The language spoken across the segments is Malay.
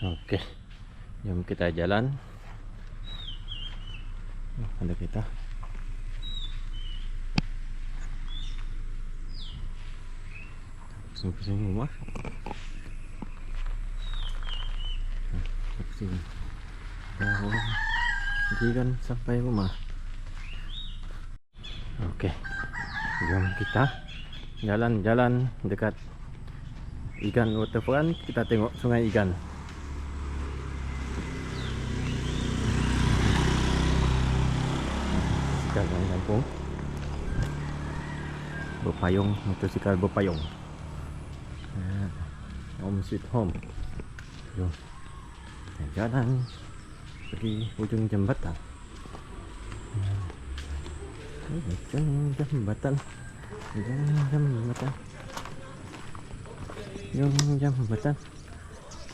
Okey. Jom kita jalan. Oh, Ada kereta. Pusing-pusing rumah. Ha, Pusing. Dah pergi kan sampai rumah. Okey. Jom kita jalan-jalan dekat Igan Waterfront. Kita tengok sungai Igan. Motosikal dalam kampung. Berpayung Motosikal berpayung. Ha, Home sweet home. Jom jalan Pergi ujung jambatan Ha. Ujung jambatan Ujung jambatan Ujung jambatan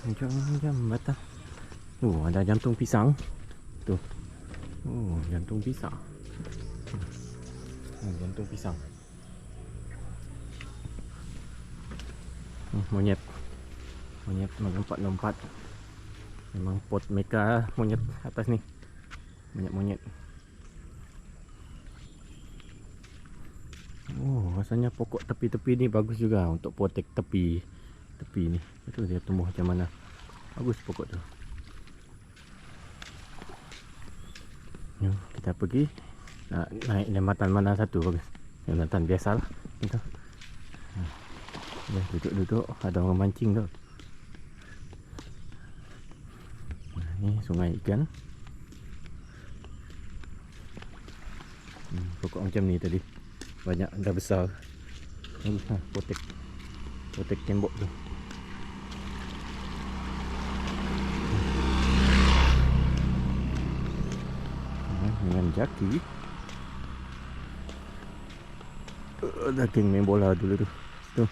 Ujung jambatan Oh ada jantung pisang. Tu Oh, jantung pisang. Oh, jantung pisang. Hmm, monyet. Monyet melompat-lompat. Memang pot mereka monyet atas ni. Monyet-monyet. Oh, rasanya pokok tepi-tepi ni bagus juga untuk protect tepi tepi ni. Betul dia tumbuh macam mana. Bagus pokok tu. Jom kita pergi nak naik jambatan mana satu. Jambatan biasalah. Itu. Ya, duduk-duduk ada orang mancing tu. Ni sungai ikan. Hmm, pokok macam ni tadi. Banyak dah besar. Ha, potek. Potek tembok tu. Ha, dengan jaki uh, daging main bola dulu tu tu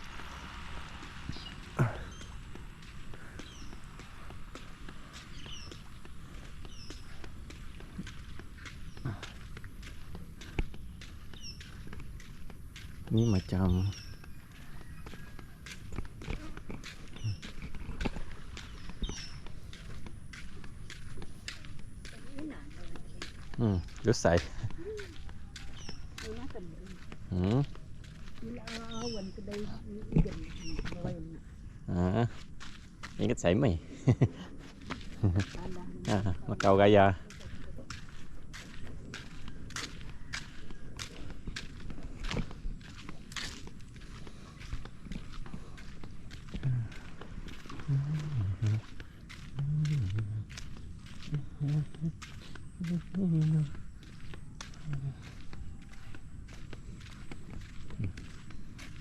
ni macam hmm selesai hmm awan kedai ikan nelayan ha ingat saya mai ada ha Macau Raya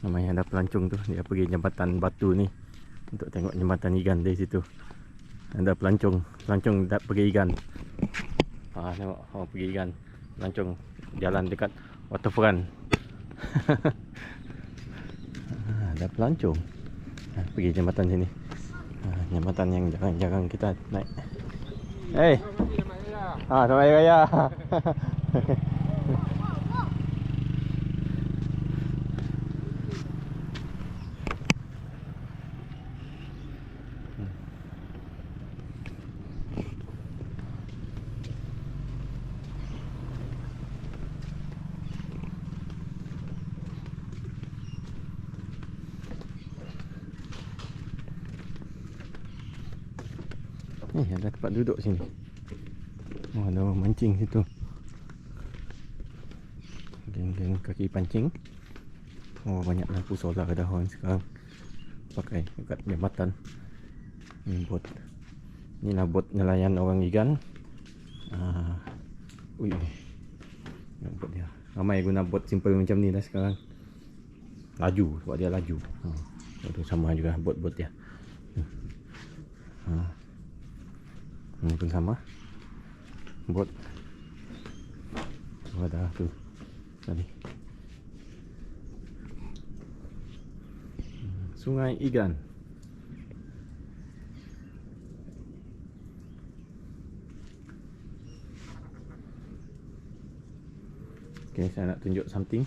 Namanya ada pelancong tu Dia pergi jambatan batu ni. Untuk tengok jambatan ikan dari situ. Ada pelancong. Pelancong dah pergi ikan ha, Tengok orang pergi ikan Pelancong jalan dekat waterfront Ada pelancong. Ha, Pergi jambatan sini. Ha, Jambatan yang jarang-jarang kita naik. Hei Ah, selamat hari raya. Ni ada tempat duduk sini. Oh, ada orang mancing situ. Geng-geng kaki pancing. Oh, banyak lampu solar dah orang sekarang. Pakai dekat jambatan. Ni bot. Ni lah bot nelayan orang ikan. Ah. Ui. Bot dia. Ramai guna bot simple macam ni dah sekarang. Laju sebab dia laju. Ha. Itu sama juga bot-bot dia. Ha. Ini pun sama Bot Wadah tu. Tadi. Sungai Igan Okay, saya nak tunjuk something.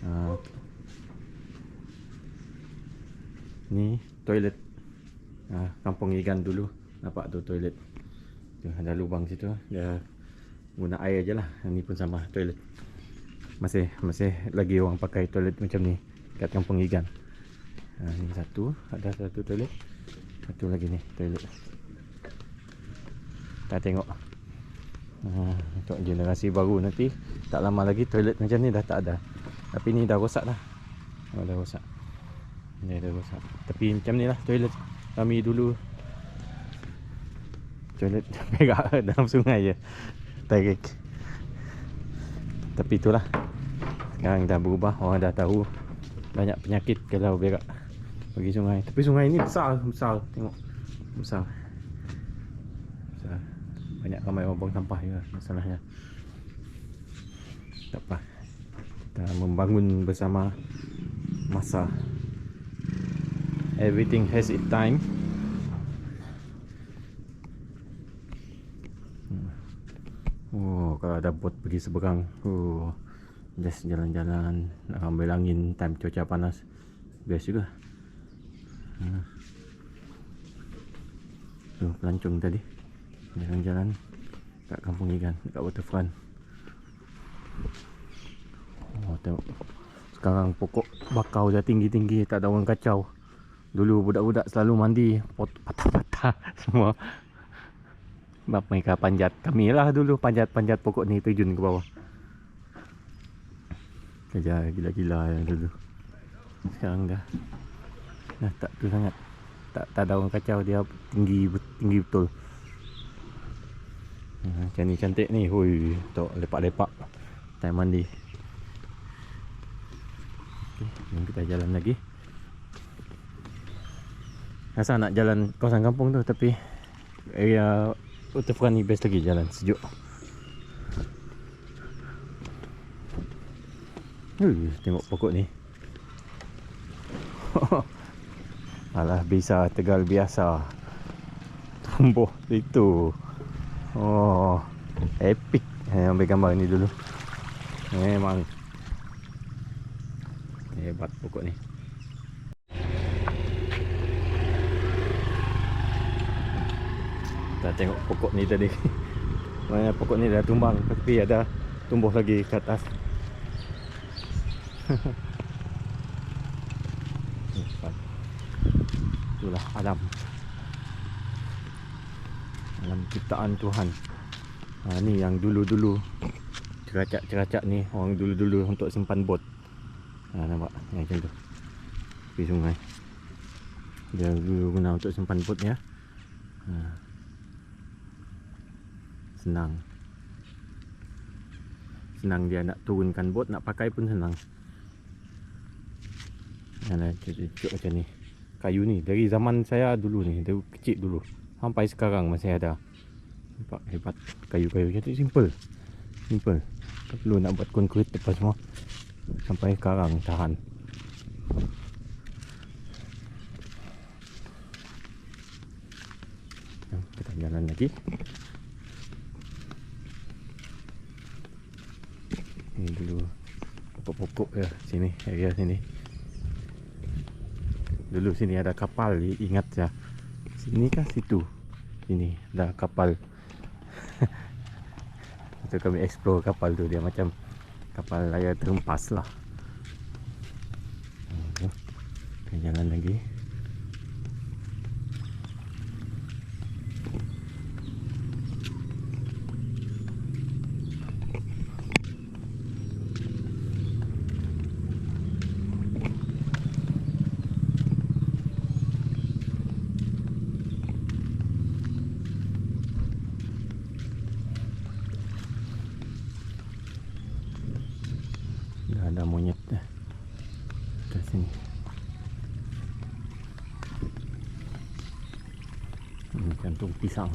Uh, Ni toilet. Uh, Kampung Igan dulu. Nampak tu toilet. Tu ada lubang situ. Dia guna air je lah. Ni pun sama toilet. Masih masih lagi orang pakai toilet macam ni kat kampung ikan. Ha, ni satu, ada satu toilet. Satu lagi ni toilet. Kita tengok. Ha, untuk generasi baru nanti tak lama lagi toilet macam ni dah tak ada. Tapi ni dah rosak dah. Oh, dah rosak. Ni dah rosak. Tapi macam ni lah toilet kami dulu. Toilet berak dalam sungai je. Tarik. Tapi itulah. Sekarang dah berubah. Orang dah tahu banyak penyakit kalau berak pergi sungai. Tapi sungai ni besar, besar. Tengok. Besar. Besar. Banyak ramai orang buang sampah juga masalahnya. Tak apa. Kita membangun bersama masa. Everything has its time. Hmm. Oh, kalau ada bot pergi seberang. Oh. Just jalan-jalan nak ambil angin time cuaca panas. Best juga. Hmm. Tu pelancong tadi. Jalan-jalan kat kampung ikan dekat waterfront. Oh, tengok. Sekarang pokok bakau dah tinggi-tinggi, tak ada orang kacau. Dulu budak-budak selalu mandi patah-patah semua. Sebab mereka panjat. Kami lah dulu panjat-panjat pokok ni terjun ke bawah. Kerja gila-gila yang dulu. Sekarang dah dah tak tu sangat. Tak tak ada orang kacau dia tinggi tinggi betul. Ha, macam ni cantik ni. Hui, tok lepak-lepak. Time mandi. Okay, kita jalan lagi. Rasa nak jalan kawasan kampung tu tapi area waterfront ni best lagi jalan sejuk. Uh, tengok pokok ni. Alah bisa tegal biasa. Tumbuh itu. Oh, epic. Eh, ambil gambar ni dulu. Memang hebat pokok ni. Kita tengok pokok ni tadi. Mana pokok ni dah tumbang tapi ada tumbuh lagi ke atas. Itulah alam. Alam ciptaan Tuhan. Ha, ni yang dulu-dulu ceracak-ceracak ni orang dulu-dulu untuk simpan bot. Ha, nampak yang macam tu. Tepi sungai. Dia dulu guna untuk simpan bot ya. Ha. Senang. Senang dia nak turunkan bot, nak pakai pun senang. Mana cucuk macam ni. Kayu ni dari zaman saya dulu ni, dari kecil dulu sampai sekarang masih ada. Nampak hebat. Kayu-kayu macam tu simple. Simple. Tak perlu nak buat konkret apa semua. Sampai sekarang tahan. Kita jalan lagi. Ini dulu pokok-pokok ya sini area sini. Dulu sini ada kapal ingat ya. Sini kah situ? Sini ada kapal. Itu kami explore kapal tu dia macam kapal layar terempas lah. Hmm, jalan lagi. Dah ada monyet dah. Kat sini. Hmm, jantung pisang.